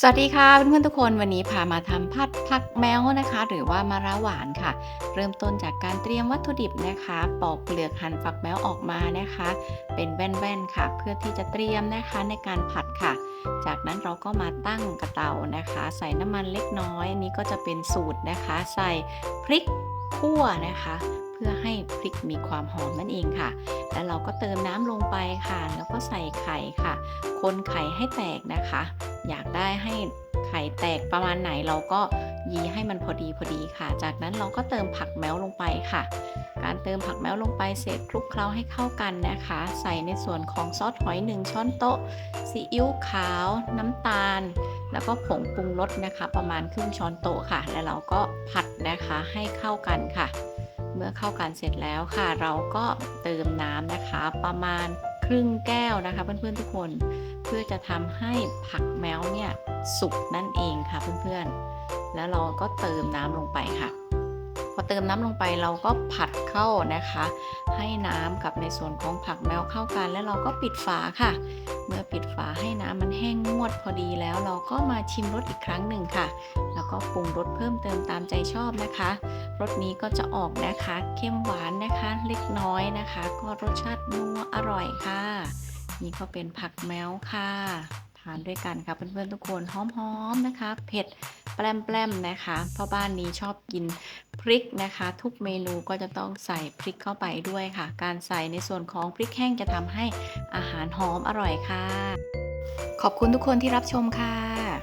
สวัสดีค่ะเพื่อนๆทุกคนวันนี้พามาทำผัดผักแมวนะคะ หรือว่ามะระหวานค่ะ เริ่มต้นจากการเตรียมวัตถุดิบนะคะ ปอกเปลือกหั่นฝักแมวออกมานะคะ เป็นแว่นๆค่ะ เพื่อที่จะเตรียมนะคะในการผัดค่ะ จากนั้นเราก็มาตั้งกระเตานะคะ ใส่น้ำมันเล็กน้อยอันนี้ก็จะเป็นสูตรนะคะ ใส่พริกขั่วนะคะเพื่อให้พริกมีความหอมนั่นเองค่ะ แล้วเราก็เติมน้ำลงไปค่ะ แล้วก็ใส่ไข่ค่ะ คนไข่ให้แตกนะคะ อยากได้ให้ไข่แตกประมาณไหนเราก็ยีให้มันพอดีพอดีค่ะ จากนั้นเราก็เติมผักแมวลงไปค่ะ การเติมผักแมวลงไปเสร็จคลุกเคล้าให้เข้ากันนะคะ ใส่ในส่วนของซอสหอย 1 ช้อนโต๊ะซีอิ๊วขาว น้ำตาล แล้วก็ผงปรุงรสนะคะ ประมาณครึ่งช้อนโต๊ะค่ะ แล้วเราก็ผัดนะคะให้เข้ากันค่ะ เมื่อเข้ากันเสร็จแล้วค่ะ เราก็เติมน้ำนะคะประมาณ ครึ่งแก้วนะคะเพื่อนๆทุกคน เพื่อจะทำให้ผักแมวเนี่ยสุกนั่นเองค่ะเพื่อนๆ แล้วเราก็เติมน้ำลงไปค่ะ พอเติมน้ำลงไปเราก็ผัดเข้านะคะ ให้น้ำกับในส่วนของผักแมวเข้ากัน แล้วเราก็ปิดฝาค่ะ เมื่อปิด ดพอดีแล้วเราก็มาชิมรสอีกครั้งหนึ่งค่ะ แล้วก็ปรุงรสเพิ่มเติมตามใจชอบนะคะรสนี้ก็จะออกนะคะเข้มหวานนะคะเล็กน้อยนะคะ ก็รสชาตินัวอร่อยค่ะ นี่ก็เป็นผักแมวค่ะทานด้วยกันค่ะเพื่อนๆทุกคนหอมๆนะคะ เผ็ดแปลมๆนะคะเพราะบ้านนี้ชอบกินพริกนะคะ ทุกเมนูก็จะต้องใส่พริกเข้าไปด้วยค่ะ การใส่ในส่วนของพริกแห้งจะทำให้อาหารหอมอร่อยค่ะ ขอบคุณทุกคนที่รับชมค่ะ